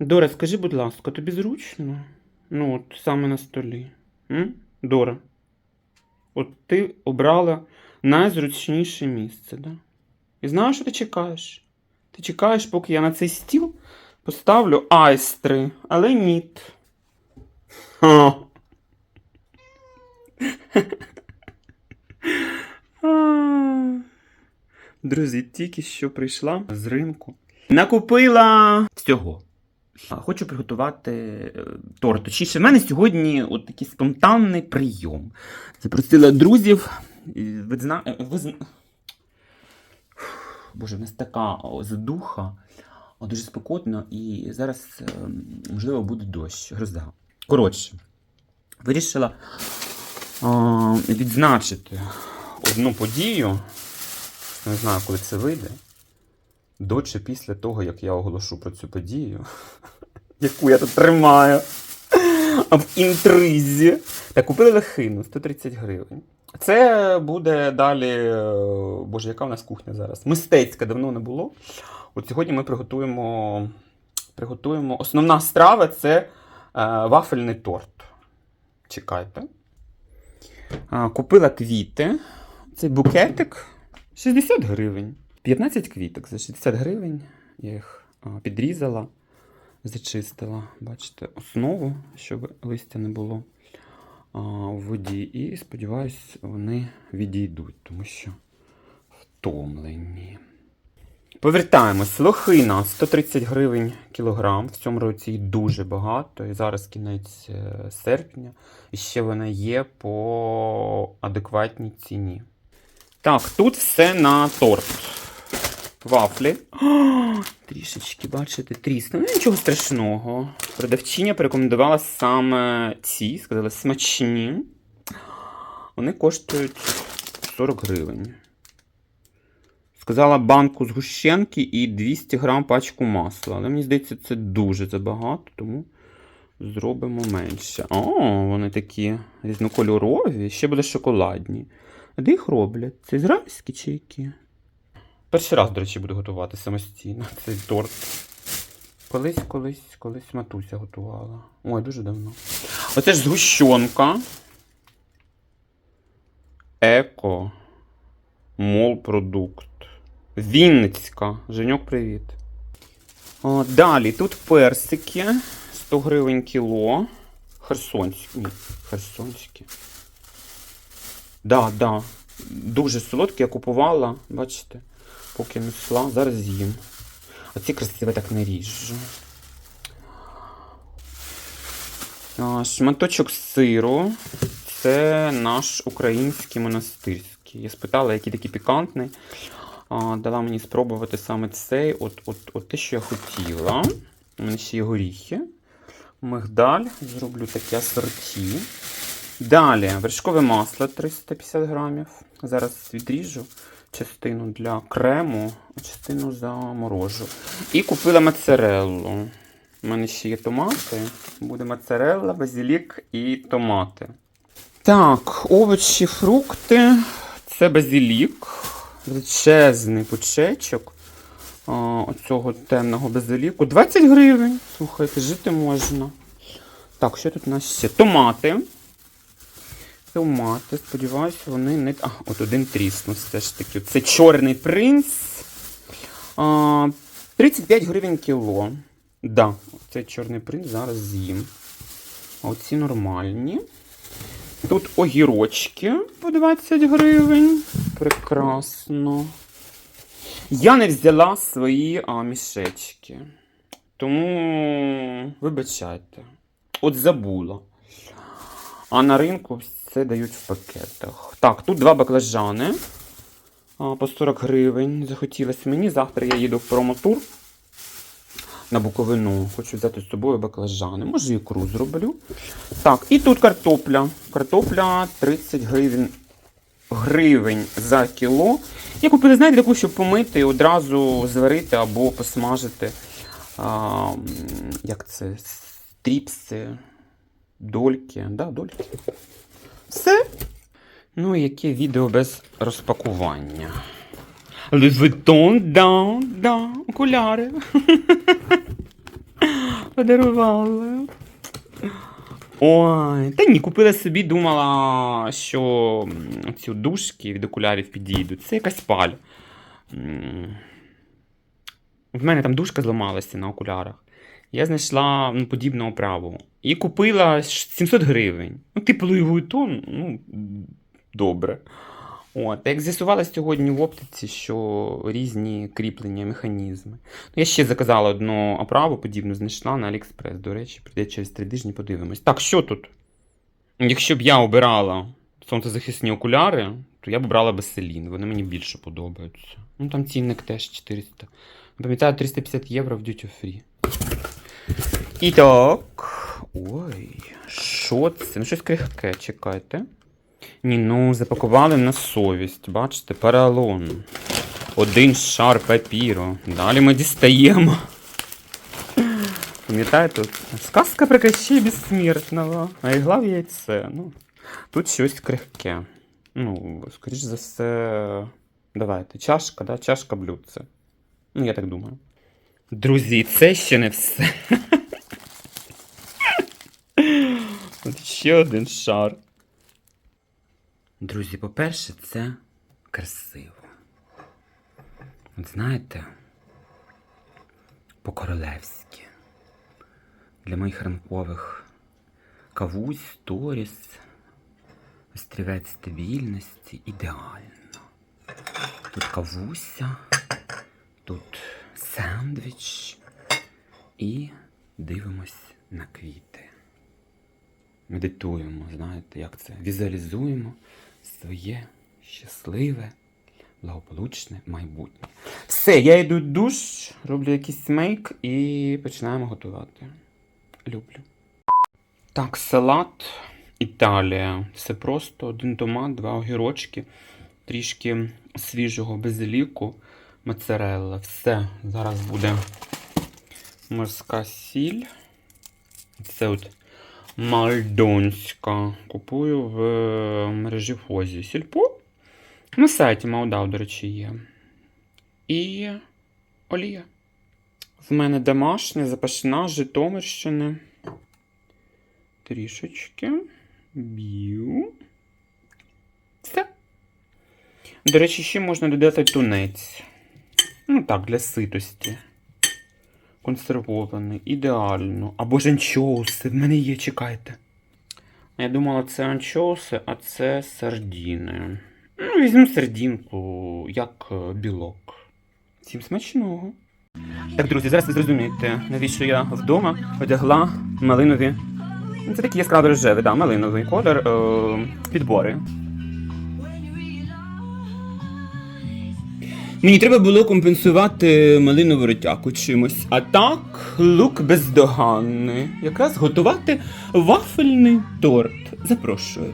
Дора, скажи, будь ласка, тобі зручно? Ну, от саме на столі. М? Дора. От ти обрала найзручніше місце, да? І знаєш, що ти чекаєш? Ти чекаєш, поки я на цей стіл поставлю айстри, але. Ха. Друзі, тільки що прийшла з ринку. Накупила всього. Хочу приготувати е, торт. Точніше, в мене сьогодні от такий спонтанний прийом. Запросила друзів. Ви зна... е, ви зна... Боже, в нас така задуха, дуже спекотно, і зараз, е, можливо, буде дощ, гроза. Коротше, вирішила а, відзначити одну подію. Не знаю, коли це вийде. До чи після того, як я оголошу про цю подію, яку я тут тримаю в інтризі. Так, купили лохину 130 гривень. Це буде далі. е, Боже, яка в нас кухня зараз? Мистецька давно не було. От сьогодні ми приготуємо. приготуємо. Основна страва це е, вафельний торт. Чекайте. Купила квіти. Цей букетик 60 гривень. 15 квіток за 60 гривень. Я їх підрізала, зачистила. Бачите, основу, щоб листя не було в воді. І сподіваюсь, вони відійдуть, тому що втомлені. Повертаємось. Лохина 130 гривень кілограм. В цьому році їх дуже багато. І зараз кінець е, серпня. І ще вона є по адекватній ціні. Так, тут все на торт. Вафлі. О, трішечки, бачите, трісне. Ну, нічого страшного. Продавчиня порекомендувала саме ці, сказала, смачні. Вони коштують 40 гривень. Сказала банку згущенки і 200 грам пачку масла. Але мені здається, це дуже забагато, тому зробимо менше. О, вони такі різнокольорові, ще буде шоколадні. А де їх роблять? Це ізраїльські чи які? Перший раз, до речі, буду готувати самостійно цей торт. Колись, колись, колись матуся готувала. Ой, дуже давно. Оце ж згущенка. Еко. Мол-продукт. Вінницька. Женьок, привіт. О, далі тут персики. 100 гривень кіло. Херсонські. Херсонські. Да, да. Дуже солодкі, я купувала, бачите, поки несла, зараз з'їм. Оці красиві так не ріжу. Шматочок сиру. Це наш український монастирський. Я спитала, який такий пікантний. Дала мені спробувати саме цей. От, от, от те, що я хотіла. У мене ще є горіхи. Мигдаль. Зроблю таке асорті. Далі вершкове масло 350 грамів. Зараз відріжу частину для крему, а частину заморожу. І купила моцареллу. У мене ще є томати. Буде моцарелла, базилік і томати. Так, овочі, фрукти. Це базилік. Величезний пучечок оцього темного базиліку. 20 гривень. Слухайте, жити можна. Так, що тут у нас ще? Томати. Томати, сподіваюся, вони не. А, от один тріснув все ж таки. Це чорний принц. А, 35 гривень кіло. Да, цей чорний принц зараз з'їм. А оці нормальні. Тут огірочки по 20 гривень. Прекрасно. Я не взяла свої а, мішечки. Тому вибачайте. От забула. А на ринку все дають в пакетах. Так, тут два баклажани по 40 гривень. Захотілося мені. Завтра я їду в промотур на Буковину. Хочу взяти з собою баклажани. Може, ікру зроблю. Так, і тут картопля. Картопля 30 гривень. Гривень за кіло. Я купила, знаєте, таку, щоб помити одразу зварити або посмажити. А, як це? Стріпси, дольки. Да, дольки. Все. Ну, яке відео без розпакування. Vuitton, да, да, окуляри. подарували. Ой, та ні, купила собі, думала, що ці дужки від окулярів підійдуть. Це якась паль. В мене там дужка зламалася на окулярах. Я знайшла ну, подібну оправу. І купила 700 гривень. Ну, типу Louis Vuitton, ну, добре. От, як з'ясувалося сьогодні в оптиці, що різні кріплення, механізми. Ну, я ще заказала одну оправу, подібну знайшла на Аліекспрес. До речі, прийде через три тижні, подивимось. Так, що тут? Якщо б я обирала сонцезахисні окуляри, то я б обрала Беселін. Вони мені більше подобаються. Ну там цінник теж 400. Пам'ятаю, 350 євро в duty free. І так. Ой, що це? Ну, щось крихке, чекайте. Ні, ну запакували на совість, бачите, поролон. Один шар папіру. Далі ми дістаємо. Пам'ятаєте, сказка про Кощі безсмертного, а ігла в яйце. Ну, тут щось крихке. Ну, скоріш за все, давайте, чашка, да? чашка блюдце. Ну, я так думаю. Друзі, це ще не все. От ще один шар. Друзі, по-перше, це красиво. От знаєте, по-королевськи. Для моїх ранкових кавусь, торіс, острівець стабільності ідеально. Тут кавуся, тут сендвіч і дивимось на квіти. Медитуємо, знаєте, як це? Візуалізуємо своє щасливе, благополучне майбутнє. Все, я йду в душ, роблю якийсь мейк і починаємо готувати. Люблю. Так, салат Італія. Все просто один томат, два огірочки, трішки свіжого базиліку, моцарелла. Все, зараз буде морська сіль. Це от Мальдонська. Купую в е, мережі Фозі. Сільпо. На сайті Маудау, до речі, є. І олія. В мене домашня, запашна, Житомирщини. Трішечки. Б'ю. Все. До речі, ще можна додати тунець. Ну так, для ситості. Консервований, ідеально. Або ж анчоуси, в мене є, чекайте. Я думала, це анчоуси, а це сардіни. Ну, візьму сардінку, як е, білок. Всім смачного. Так, друзі, зараз ви зрозумієте, навіщо я вдома одягла малинові. Ну, Це такі яскраво рожеві, да, малиновий колір е, підбори. Мені треба було компенсувати малинову ротяку чимось. А так, лук бездоганний. Якраз готувати вафельний торт. Запрошую.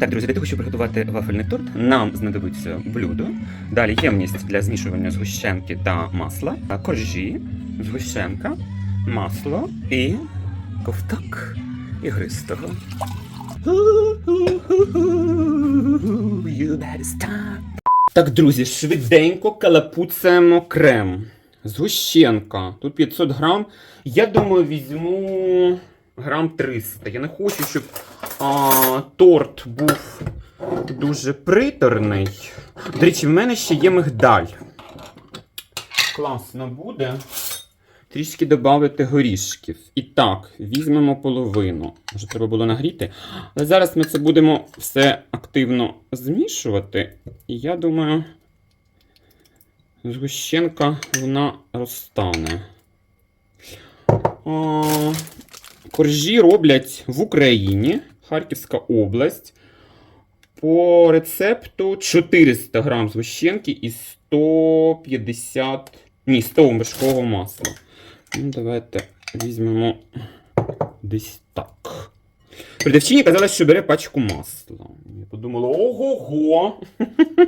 Так, друзі, для того, щоб приготувати вафельний торт, нам знадобиться блюдо. Далі ємність для змішування згущенки та масла, коржі, згущенка, масло і ковток ігристого. You better stop. Так, друзі, швиденько калапуцаємо крем. Згущенка. Тут 500 грам. Я думаю, візьму грам 300. Я не хочу, щоб а, торт був дуже приторний. До речі, в мене ще є мигдаль. Класно буде. Трішки додати горішків. І так, візьмемо половину. Може, треба було нагріти. Але зараз ми це будемо все активно змішувати. І я думаю, згущенка вона розтане. А, коржі роблять в Україні, Харківська область. По рецепту 400 грам згущенки і 150, ні, 100 вершкового масла. Ну, давайте візьмемо десь так. Продавчині казала, що бере пачку масла. Я подумала, ого-го.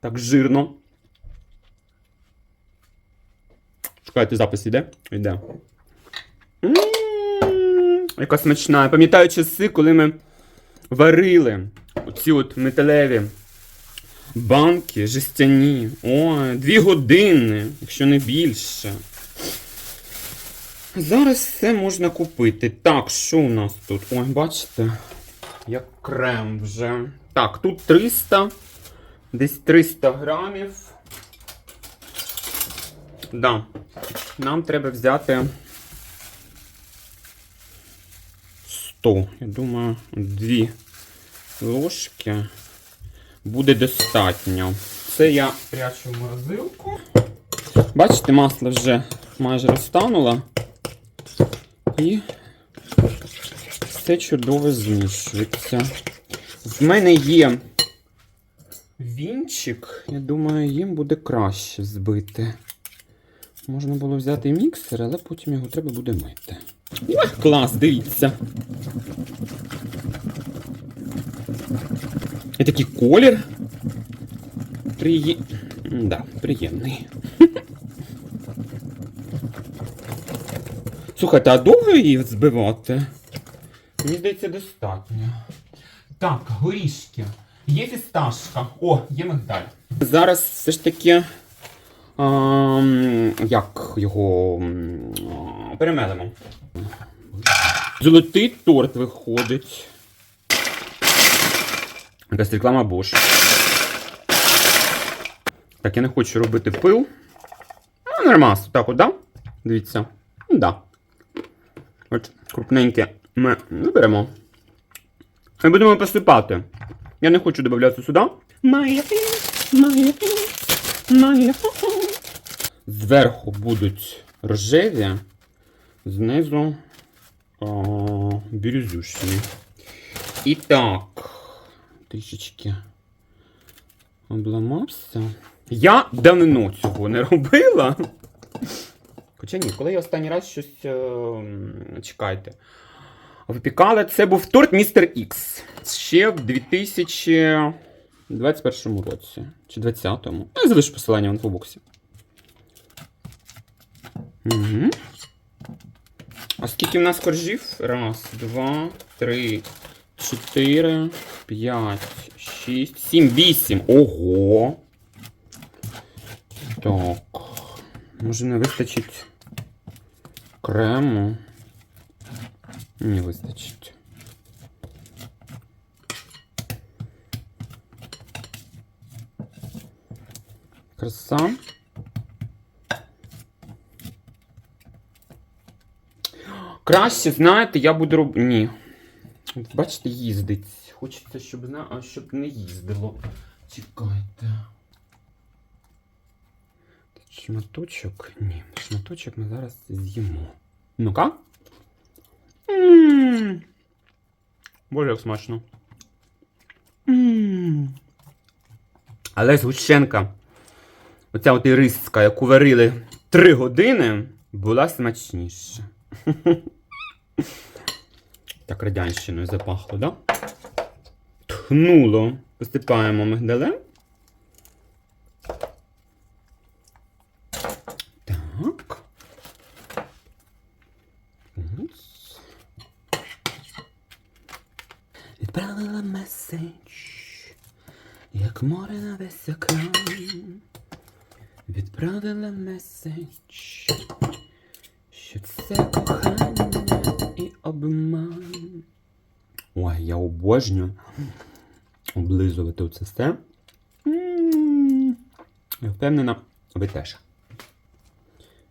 Так жирно. Шукайте запис іде? Іде. Яка смачна. Я пам'ятаю часи, коли ми варили оці от металеві банки жестяні. Ой, дві години, якщо не більше. Зараз все можна купити. Так, що у нас тут? Ой, бачите, як крем вже. Так, тут 300, десь 300 грамів. Да. Нам треба взяти 100. Я думаю, дві ложки буде достатньо. Це я прячу в морозилку. Бачите, масло вже майже розтануло. І все чудово змішується. В мене є вінчик. Я думаю, їм буде краще збити. Можна було взяти міксер, але потім його треба буде мити. Клас, дивіться. І такий колір. Приє... Да, приємний. Слухайте, а довго її збивати? Мені здається, достатньо. Так, горішки. Є фісташка. О, є мигдаль. Зараз все ж таки. ам, як його а, перемелимо. Золотий торт виходить. Якась реклама Bosch. Так, я не хочу робити пил. А, нормас. Так, от, да? Дивіться. Да. От крупненьке ми виберемо. І будемо посипати. Я не хочу додати сюди. Зверху будуть рожеві, знизу о, бірюзюшні. І так, трішечки обламався. Я давно цього не робила. Хоча ні, коли я останній раз щось. Е, чекайте. Випікала, це був торт Містер Ікс. Ще в 2021 році. Чи 20-му. Я залишу посилання в інфобоксі. Угу. А скільки в нас коржів? Раз, два, три, чотири, п'ять, шість, сім, вісім. Ого. Так. Може не вистачить крему. Не вистачить. Краса. Краще, знаєте, я буду робити. Ні. Бачите, їздить. Хочеться, щоб, зна... щоб не їздило. Чекайте. Шматочок? Ні, шматочок ми зараз з'їмо. Ну-ка. Боже, як смачно. Але згущенка, оця от іриска, яку варили 3 години, була смачніша. Так радянщиною запахло, да? Тхнуло. Посипаємо мигдалем. Так. Відправила меседж, як море на весь екран. Відправила меседж, що це кохання і обман. Я обожнюю облизувати це все. Я впевнена, ви теж.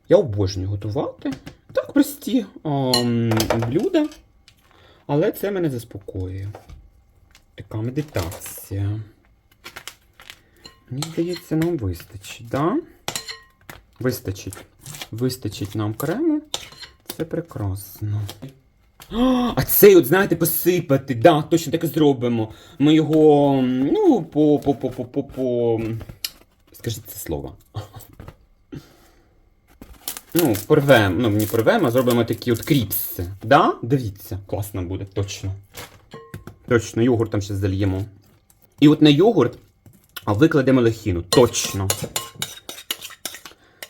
Я обожнюю готувати. Так прості ем, блюда. Але це мене заспокоює. Така медитація. Мені здається, нам вистачить, да? Вистачить. Вистачить нам крему. Це прекрасно. А, цей, от, знаєте, посипати. Да, точно так і зробимо. Ми його, ну, по, по, по, по, по, по... Скажіть це слово. Ну, порвемо, ну, не порвемо, а зробимо такі от кріпси. Да? Дивіться, класно буде, точно. Точно, йогурт там ще зальємо. І от на йогурт викладемо лохіну. Точно.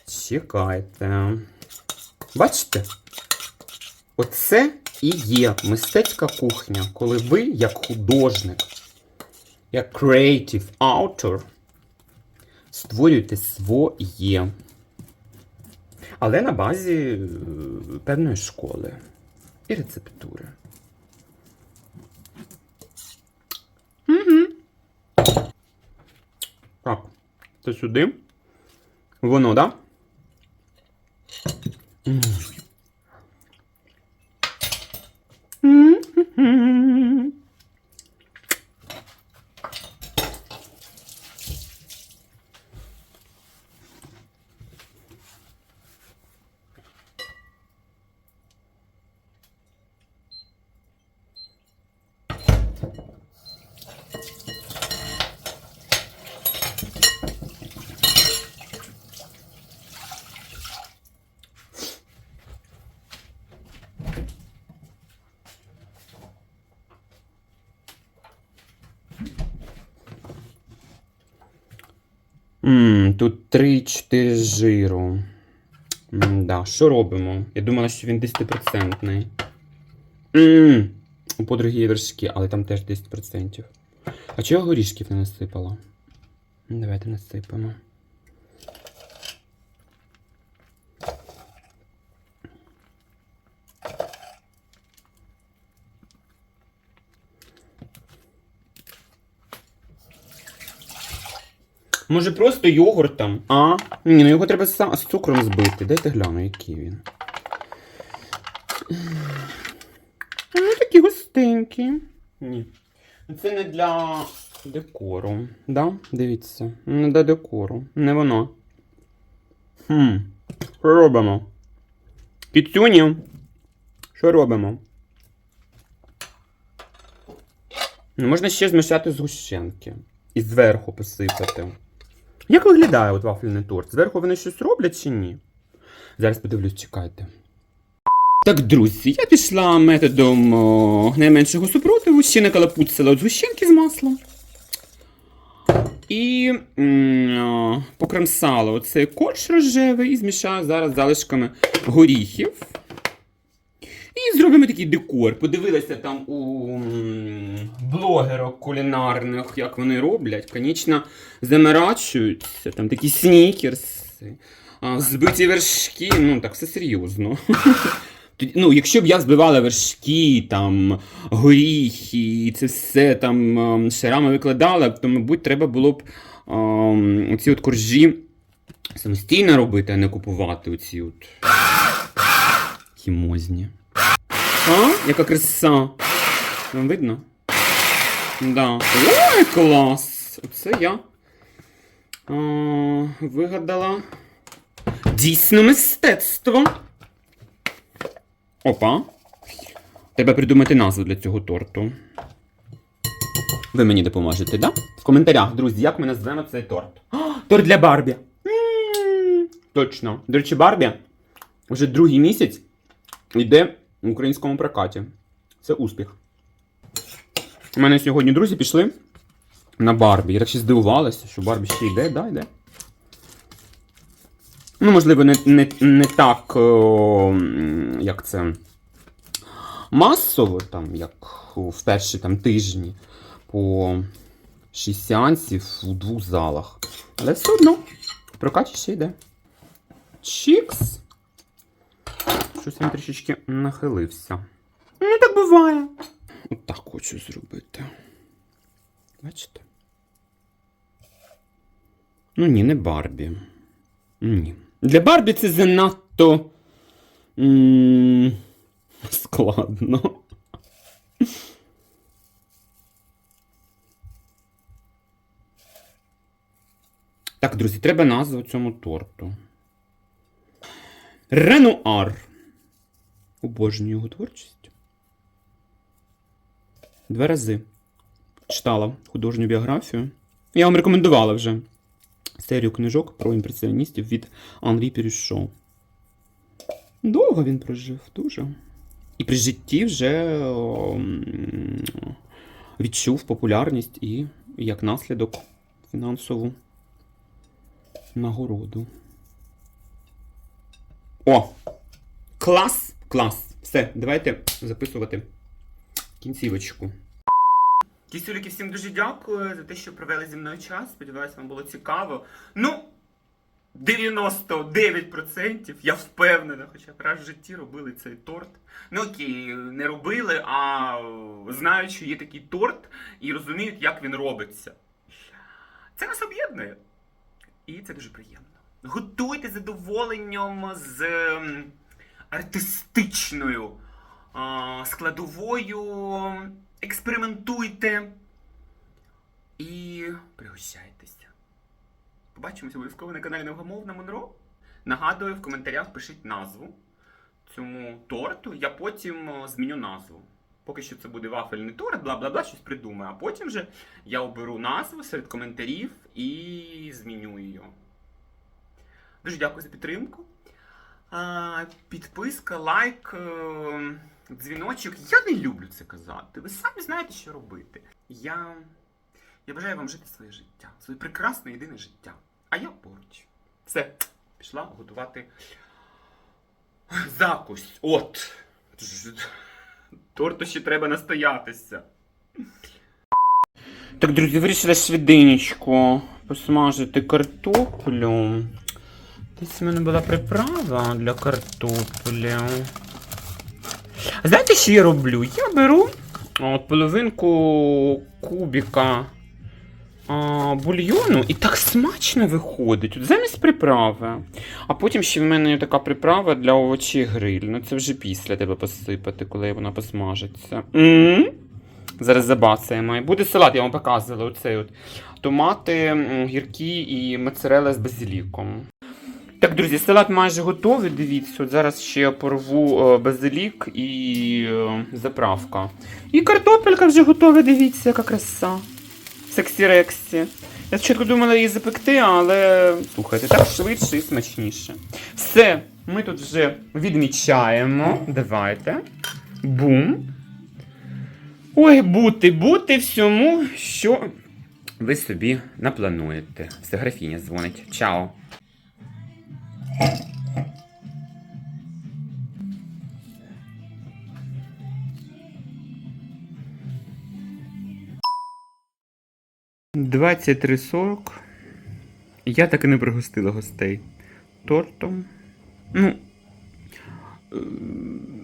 Чекайте. Бачите? Оце і є мистецька кухня, коли ви, як художник, як creative author, створюєте своє. Але на базі е, певної школи і рецептури. Угу. Так, це сюди. Воно, так? Да? М. Ммм, тут 3-4 жиру. Да, що робимо? Я думала, що він 10%. Ммм, у подруги є вершки, але там теж 10%. А чого горішків не насипала? Давайте насипаємо. Може просто йогуртом? А? Ні, ну його треба са- з цукром збити. Дайте гляну, який він. Ну, такі густенькі. Ні. Це не для декору. Да? Дивіться. Не для декору. Не воно. Хм. Що робимо? Кіцюні. Що робимо? Ну, можна ще змішати згущенки. І зверху посипати. Як виглядає от вафляний торт? Зверху вони щось роблять чи ні? Зараз подивлюсь, чекайте. Так, друзі, я пішла методом о, найменшого супротиву, ще не калапуцила от згущенки з маслом. І покремсала оцей корж рожевий і змішаю зараз залишками горіхів. І зробимо такий декор. Подивилася там у блогерок кулінарних, як вони роблять. Конечно, заморачуються, там такі снікерси, збиті вершки, ну так все серйозно. Ну, якщо б я збивала вершки, там, горіхи, і це все там шарами викладала, то, мабуть, треба було б ем, оці от коржі самостійно робити, а не купувати оці от хімозні. А? Яка краса. Вам видно? Да. Ой, клас! Оце я а, вигадала дійсне мистецтво. Опа. Треба придумати назву для цього торту. Ви мені допоможете, да? В коментарях, друзі, як ми назвемо цей торт? А, торт для Барбі. М, Точно. До речі, Барбі вже другий місяць йде в українському прокаті. Це успіх. У мене сьогодні друзі пішли на Барбі. Я так ще здивувалася, що Барбі ще йде, да, йде. Ну, можливо, не, не, не так, о, як це. Масово, там, як в перші там, тижні по 6 сеансів у двох залах. Але все одно, в прокаті ще йде. Чікс. Щось він трішечки нахилився. Ну, так буває. Отак хочу зробити. Бачите? Ну ні, не Барбі. Ні. Для Барбі це занадто. м, складно. Так, друзі, треба назву цьому торту. Ренуар. Обожнюю його творчість. Два рази читала художню біографію. Я вам рекомендувала вже серію книжок про імпресіоністів від Анрі Пірюшо. Довго він прожив, дуже. І при житті вже відчув популярність і, як наслідок, фінансову нагороду. О! Клас! Клас! Все, давайте записувати кінцівочку. Кісюліки, всім дуже дякую за те, що провели зі мною час. Сподіваюсь, вам було цікаво. Ну, 99% я впевнена, хоча б раз в житті робили цей торт. Ну окей, не робили, а знають, що є такий торт і розуміють, як він робиться. Це нас об'єднує. І це дуже приємно. Готуйте задоволенням з ем, артистичною складовою, експериментуйте і пригощайтеся. Побачимося обов'язково на каналі Невгамовна Монро. Нагадую, в коментарях пишіть назву цьому торту. Я потім зміню назву. Поки що це буде вафельний торт, бла бла бла, щось придумаю. А потім вже я оберу назву серед коментарів і зміню її. Дуже дякую за підтримку. Підписка, лайк, е, дзвіночок. Я не люблю це казати. Ви самі знаєте, що робити. Я, я бажаю вам жити своє життя, своє прекрасне єдине життя. А я поруч. Все, пішла готувати закусь. От. Торту ще треба настоятися. Так, друзі, вирішила швиденько посмажити картоплю. Десь в мене була приправа для картоплі. А Знаєте, що я роблю? Я беру от, половинку кубіка а, бульйону і так смачно виходить. От замість приправи. А потім ще в мене є така приправа для овочі гриль. Ну це вже після тебе посипати, коли вона посмажиться. м Зараз забацаємо. Буде салат, я вам показувала. Оцей от. Томати гіркі і моцарелла з базиліком. Так, друзі, салат майже готовий. Дивіться, от зараз ще порву е, базилік і е, заправка. І картопелька вже готова, дивіться, яка краса. Сексі-рексі. Я спочатку думала її запекти, але слухайте, так швидше і смачніше. Все, ми тут вже відмічаємо. Давайте. Бум. Ой, бути, бути всьому, що ви собі наплануєте. Все, графіня дзвонить. Чао. Двадцять три сорок. Я так і не пригостила гостей тортом. Ну. е,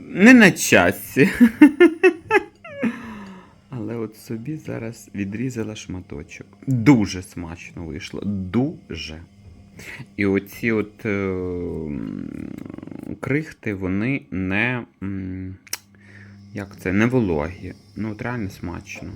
Не на часі. Але от собі зараз відрізала шматочок. Дуже смачно вийшло. Дуже. І оці от е, крихти, вони не. Як це? Не вологі. Ну, от реально смачно.